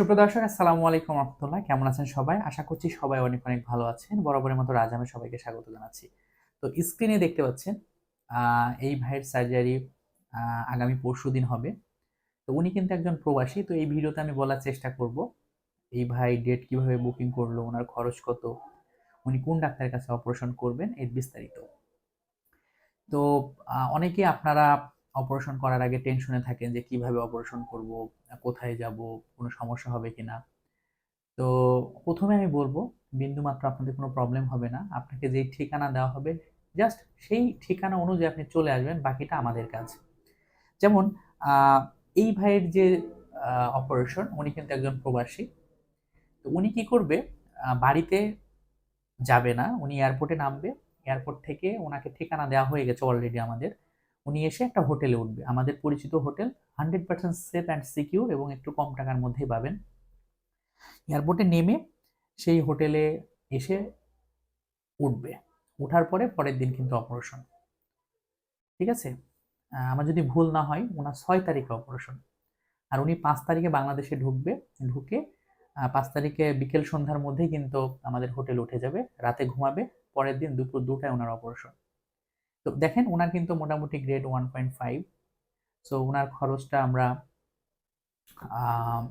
সুপ্রদর্শক আসসালামু আলাইকুম রহমতুল্লাহ। কেমন আছেন সবাই? আশা করছি সবাই অনেক অনেক ভালো আছেন। বরাবরের মতো রাজ আমি সবাইকে স্বাগত জানাচ্ছি। তো স্ক্রিনে দেখতে পাচ্ছেন এই ভাইয়ের সার্জারি আগামী পরশু দিন হবে। তো উনি কিন্তু একজন প্রবাসী। তো এই ভিডিওতে আমি বলার চেষ্টা করব, এই ভাই ডেট কীভাবে বুকিং করল, ওনার খরচ কত, উনি কোন ডাক্তারের কাছে অপারেশন করবেন, এর বিস্তারিত। তো অনেকে আপনারা অপারেশন করার আগে টেনশনে থাকেন যে কীভাবে অপারেশন করব, কোথায় যাব, কোনো সমস্যা হবে কি না তো প্রথমে আমি বলব বিন্দুমাত্র আপনাদের কোনো প্রবলেম হবে না। আপনাকে যেই ঠিকানা দেওয়া হবে জাস্ট সেই ঠিকানা অনুযায়ী আপনি চলে আসবেন, বাকিটা আমাদের কাজ। যেমন এই ভাইয়ের যে অপারেশন উনি কিন্তু একজন প্রবাসী। তো উনি কি করবে বাড়িতে যাবে না, উনি এয়ারপোর্টে নামবে। এয়ারপোর্ট থেকে ওনাকে ঠিকানা দেওয়া হয়ে গেছে অলরেডি আমাদের। উনি এসে একটা হোটেলে উঠবে। আমাদের পরিচিত hotel hundred percent safe and secure এবং একটু কম টাকার মধ্যেই পাবেন। এয়ারপোর্টে নেমে সেই হোটেলে এসে উঠবে। ওঠার পরে পরের দিন কিন্তু অপারেশন। ঠিক আছে? আমার যদি ভুল না হয়, ওনার ছয় তারিখে অপারেশন। আর উনি পাঁচ তারিখে বাংলাদেশে ঢুকবে, ঢুকে পাঁচ তারিখে বিকেল সন্ধ্যার মধ্যেই কিন্তু আমাদের হোটেল উঠে যাবে, রাতে ঘুমাবে, পরের দিন দুপুর দুটায় ওনার অপারেশন। তো দেখেন ওনার কিন্তু মোটামুটি grade one point five so ওনার খরচটা আমরা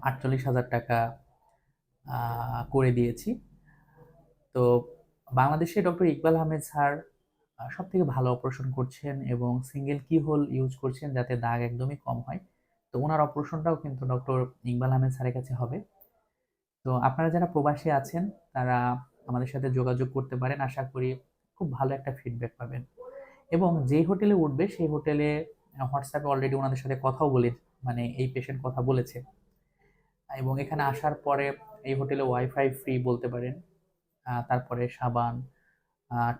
আটচল্লিশ হাজার টাকা করে দিয়েছি। তো বাংলাদেশে ডক্টর ইকবাল আহমেদ স্যার সব থেকে ভালো অপারেশন করছেন এবং সিঙ্গেল কি হোল ইউজ করছেন যাতে দাগ একদমই কম হয়। তো ওনার অপারেশনটাও কিন্তু ডক্টর ইকবাল আহমেদ স্যারের কাছে হবে। তো আপনারা যারা প্রবাসী আছেন, তারা আমাদের সাথে যোগাযোগ করতে পারেন। আশা করি খুব ভালো একটা ফিডব্যাক পাবেন। এবং যেই হোটেলে উঠবে, সেই হোটেলে হোয়াটসঅ্যাপে অলরেডি ওনাদের সাথে কথাও বলে মানে এই পেশেন্ট কথা বলেছে। এবং এখানে আসার পরে এই হোটেলে ওয়াইফাই ফ্রি বলতে পারেন তারপরে সাবান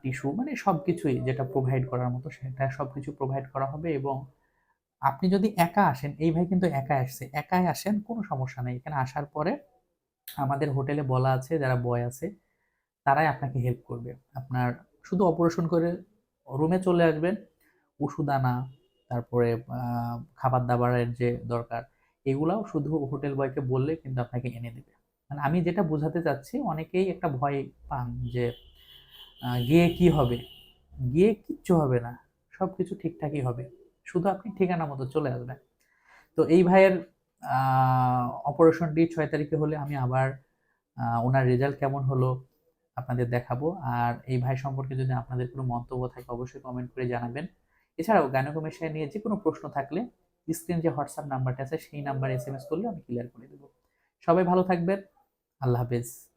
টিস্যু মানে সব কিছুই যেটা প্রোভাইড করার মতো, সেটা সব কিছু প্রোভাইড করা হবে। এবং আপনি যদি একা আসেন, এই ভাই কিন্তু একা আসছে, একাই আসেন, কোনো সমস্যা নেই। এখানে আসার পরে আমাদের হোটেলে বলা আছে, যারা বয় আছে, তারাই আপনাকে হেল্প করবে। আপনার শুধু অপারেশন করে রুমে চলে আসবেন, ওষুধ আনা, তারপরে খাবার দাবারের যে দরকার, এগুলাও শুধু হোটেল বয়কে বললে কিন্তু আপনাকে এনে দেবে। মানে আমি যেটা বোঝাতে চাচ্ছি, অনেকেই একটা ভয় পান যে গিয়ে কি হবে? গিয়ে কিচ্ছু হবে না সব কিছু ঠিকঠাকই হবে। শুধু আপনি ঠিকানা মতো চলে আসবেন। তো এই ভাইয়ের অপারেশনটি ছয় তারিখে হলে আমি আবার ওনার রেজাল্ট কেমন হলো আপনাদের দেখাবো। আর এই ভাই সম্পর্কে যদি আপনাদের কোনো মন্তব্য থাকে, অবশ্যই কমেন্ট করে জানাবেন। এছাড়াও গাইনোকমেশিয়া নিয়ে যে কোনো প্রশ্ন থাকলে স্ক্রিন যে হোয়াটসঅ্যাপ নাম্বারটা আছে, সেই নাম্বারে এস এম এস করলে আমি ক্লিয়ার করে দেবো। সবাই ভালো থাকবেন। আল্লাহ হাফেজ।